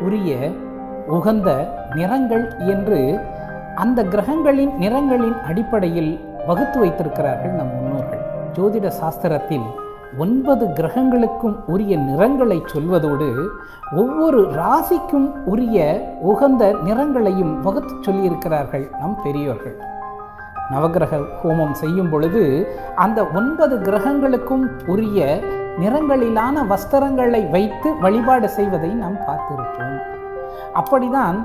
உரிய உகந்த நிறங்கள் என்று அந்த கிரகங்களின் நிறங்களின் அடிப்படையில் வகுத்து வைத்திருக்கிறார்கள் நம் முன்னோர்கள். ஜோதிட சாஸ்திரத்தில் ஒன்பது கிரகங்களுக்கும் உரிய நிறங்களை சொல்வதோடு ஒவ்வொரு ராசிக்கும் உரிய உகந்த நிறங்களையும் வகுத்து சொல்லியிருக்கிறார்கள் நம் பெரியோர்கள். நவகிரக ஹோமம் செய்யும் பொழுது அந்த ஒன்பது கிரகங்களுக்கும் உரிய நிறங்களிலான வஸ்திரங்களை வைத்து வழிபாடு செய்வதை நாம் பார்த்திருப்போம். அப்படிதான்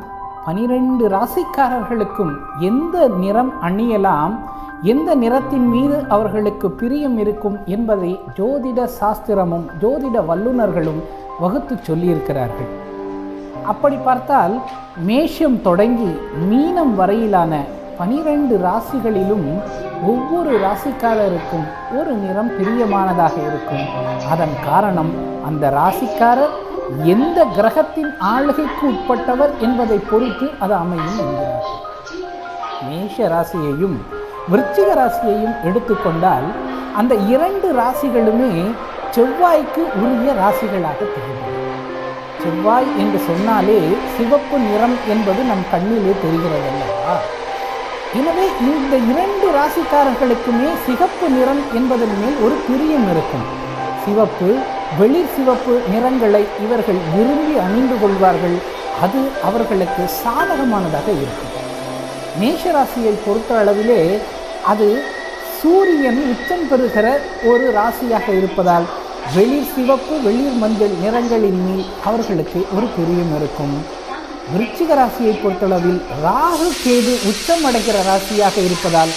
பனிரெண்டு ராசிக்காரர்களுக்கும் எந்த நிறம் அணியலாம் எந்த நிறத்தின் மீது அவர்களுக்கு பிரியம் இருக்கும் என்பதை ஜோதிட சாஸ்திரமும் ஜோதிட வல்லுநர்களும் வகுத்து சொல்லியிருக்கிறார்கள். அப்படி பார்த்தால் மேஷம் தொடங்கி மீனம் வரையிலான பனிரெண்டு ராசிகளிலும் ஒவ்வொரு ராசிக்காரருக்கும் ஒரு நிறம் பிரியமானதாக இருக்கும். அதன் காரணம் அந்த ராசிக்காரர் எந்த கிரகத்தின் ஆளுகைக்கு உட்பட்டவர் என்பதை பொறுத்து அது அமையும் என்கிறார். மேஷ ராசியையும் விருச்சிக ராசியையும் எடுத்துக்கொண்டால் அந்த இரண்டு ராசிகளுமே செவ்வாய்க்கு உரிய ராசிகளாக தெரிகிறது. செவ்வாய் என்று சொன்னாலே சிவப்பு நிறம் என்பது நம் கண்ணிலே தெரிகிறது அல்லவா எனவே இந்த இரண்டு ராசிக்காரர்களுக்குமே சிகப்பு நிறம் என்பதன் மேல் ஒரு பிரியம் இருக்கும். சிவப்பு வெளிர் சிவப்பு நிறங்களை இவர்கள் விரும்பி அணிந்து கொள்வார்கள். அது அவர்களுக்கு சாதகமானதாக இருக்கும். மேஷராசியை பொறுத்த அளவிலே அது சூரியன் உச்சம் பெறுகிற ஒரு ராசியாக இருப்பதால் வெளிர் சிவப்பு வெளிர் மஞ்சள் நிறங்களின் மேல் அவர்களுக்கு ஒரு பிரியம் இருக்கும். விருச்சிக ராசியை பொறுத்தளவில் ராகு கேது உச்சம் அடைகிற ராசியாக இருப்பதால்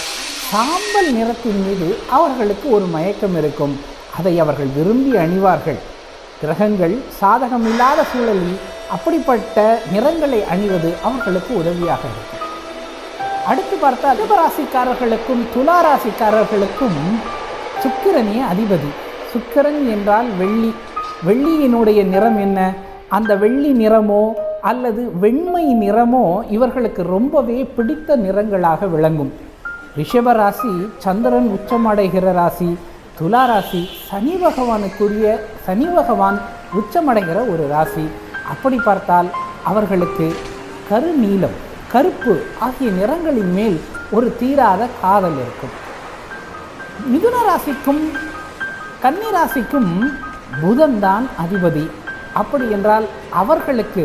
சாம்பல் நிறத்தின் மீது அவர்களுக்கு ஒரு மயக்கம் இருக்கும். அதை அவர்கள் விரும்பி அணிவார்கள். கிரகங்கள் சாதகமில்லாத சூழலில் அப்படிப்பட்ட நிறங்களை அணிவது அவர்களுக்கு உதவியாக இருக்கும். அடுத்து பார்த்தா ரிபராசிக்காரர்களுக்கும் துலா ராசிக்காரர்களுக்கும் சுக்கிரனே அதிபதி. சுக்கிரன் என்றால் வெள்ளி. வெள்ளியினுடைய நிறம் என்ன? அந்த வெள்ளி நிறமோ அல்லது வெண்மை நிறமோ இவர்களுக்கு ரொம்பவே பிடித்த நிறங்களாக விளங்கும். ரிஷபராசி சந்திரன் உச்சமடைகிற ராசி துலா ராசி சனி பகவானுக்குரிய சனி பகவான் உச்சமடைகிற ஒரு ராசி. அப்படி பார்த்தால் அவர்களுக்கு கருநீலம் கருப்பு ஆகிய நிறங்களின் மேல் ஒரு தீராத காதல் இருக்கும். மிதுன ராசிக்கும் கன்னி ராசிக்கும் புதன்தான் அதிபதி. அப்படி என்றால் அவர்களுக்கு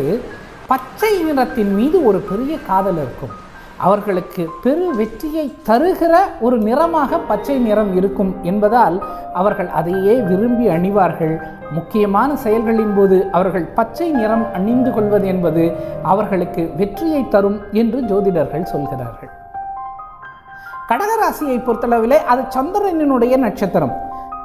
பச்சை நிறத்தின் மீது ஒரு பெரிய காதல் இருக்கும். அவர்களுக்கு பெரு வெற்றியை தருகிற ஒரு நிறமாக பச்சை நிறம் இருக்கும் என்பதால் அவர்கள் அதையே விரும்பி அணிவார்கள். முக்கியமான செயல்களின் போது அவர்கள் பச்சை நிறம் அணிந்து கொள்வது என்பது அவர்களுக்கு வெற்றியை தரும் என்று ஜோதிடர்கள் சொல்கிறார்கள். கடகராசியை பொறுத்தளவிலே அது சந்திரனினுடைய நட்சத்திரம்.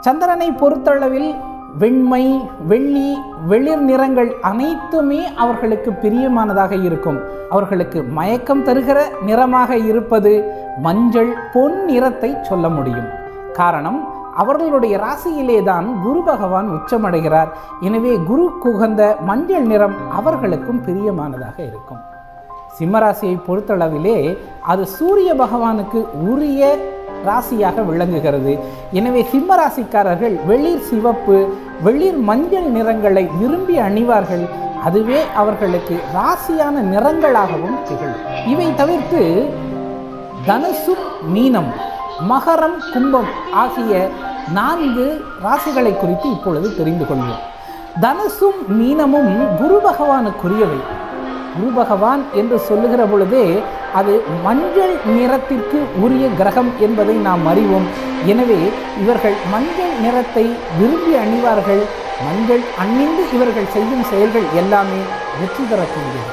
சந்திரனை பொறுத்தளவில் வெண்மை வெள்ளி வெளிர் நிறங்கள் அனைத்துமே அவர்களுக்கு பிரியமானதாக இருக்கும். அவர்களுக்கு மயக்கம் தருகிற நிறமாக இருப்பது மஞ்சள் பொன் நிறத்தை சொல்ல முடியும். காரணம் அவர்களுடைய ராசியிலே தான் குரு பகவான் உச்சமடைகிறார். எனவே குரு குகந்த மஞ்சள் நிறம் அவர்களுக்கும் பிரியமானதாக இருக்கும். சிம்மராசியை பொறுத்தளவிலே அது சூரிய பகவானுக்கு உரிய ராசியாக விளங்குகிறது. எனவே சிம்ம ராசிக்காரர்கள் வெளிர் சிவப்பு வெளிர் மஞ்சள் நிறங்களை விரும்பி அணிவார்கள். அதுவே அவர்களுக்கு ராசியான நிறங்களாகவும் திகழும். இவை தவிர்த்து தனுசும் மீனம் மகரம் கும்பம் ஆகிய நான்கு ராசிகளை குறித்து இப்பொழுது தெரிந்து கொள்வோம். தனுசும் மீனமும் குரு பகவானுக்குரியவை. குரு பகவான் என்று சொல்லுகிற பொழுதே அது மஞ்சள் நிறத்திற்கு உரிய கிரகம் என்பதை நாம் அறிவோம். எனவே இவர்கள் மஞ்சள் நிறத்தை விரும்பி அணிவார்கள். மஞ்சள் அணிந்து இவர்கள் செய்யும் செயல்கள் எல்லாமே வெற்றி தரக்கூடியது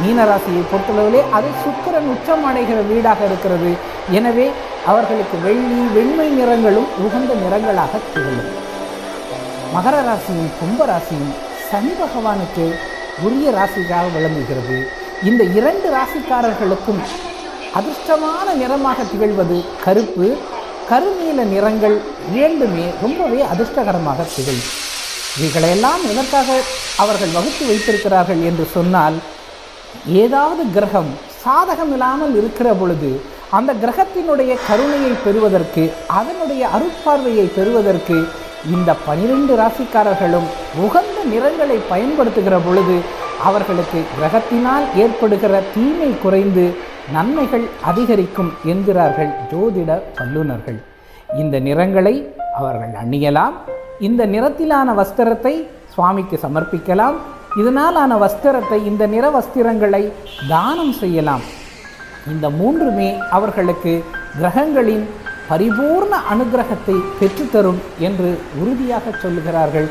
மீனராசியை பொறுத்தளவிலே அது சுக்கரன் உச்சம் அடைகிற வீடாக இருக்கிறது. எனவே அவர்களுக்கு வெள்ளி வெண்மை நிறங்களும் உகந்த நிறங்களாக திகழும். மகர ராசியும் கும்பராசியும் சனி பகவானுக்கு உரிய ராசியாக விளங்குகிறது. இந்த இரண்டு ராசிக்காரர்களுக்கும் அதிர்ஷ்டமான நிறமாக திகழ்வது கருப்பு. கருநீல நிறங்கள் இரண்டுமே ரொம்பவே அதிர்ஷ்டகரமாக திகழும். இவைகளையெல்லாம் எதற்காக அவர்கள் வகுத்து வைத்திருக்கிறார்கள் என்று சொன்னால் ஏதாவது கிரகம் சாதகம் இல்லாமல் இருக்கிற பொழுது அந்த கிரகத்தினுடைய கருணையை பெறுவதற்கு அதனுடைய அருட்பார்வையை பெறுவதற்கு இந்த பனிரெண்டு ராசிக்காரர்களும் உகந்த நிறங்களை பயன்படுத்துகிற பொழுது அவர்களுக்கு கிரகத்தினால் ஏற்படுகிற தீமை குறைந்து நன்மைகள் அதிகரிக்கும் என்கிறார்கள் ஜோதிட வல்லுநர்கள். இந்த நிறங்களை அவர்கள் அணியலாம். இந்த நிறத்திலான வஸ்திரத்தை சுவாமிக்கு சமர்ப்பிக்கலாம். இதனாலான வஸ்திரத்தை இந்த நிற வஸ்திரங்களை தானம் செய்யலாம். இந்த மூன்றுமே அவர்களுக்கு கிரகங்களின் பரிபூர்ண அனுகிரகத்தை பெற்றுத்தரும் என்று உறுதியாக சொல்லுகிறார்கள்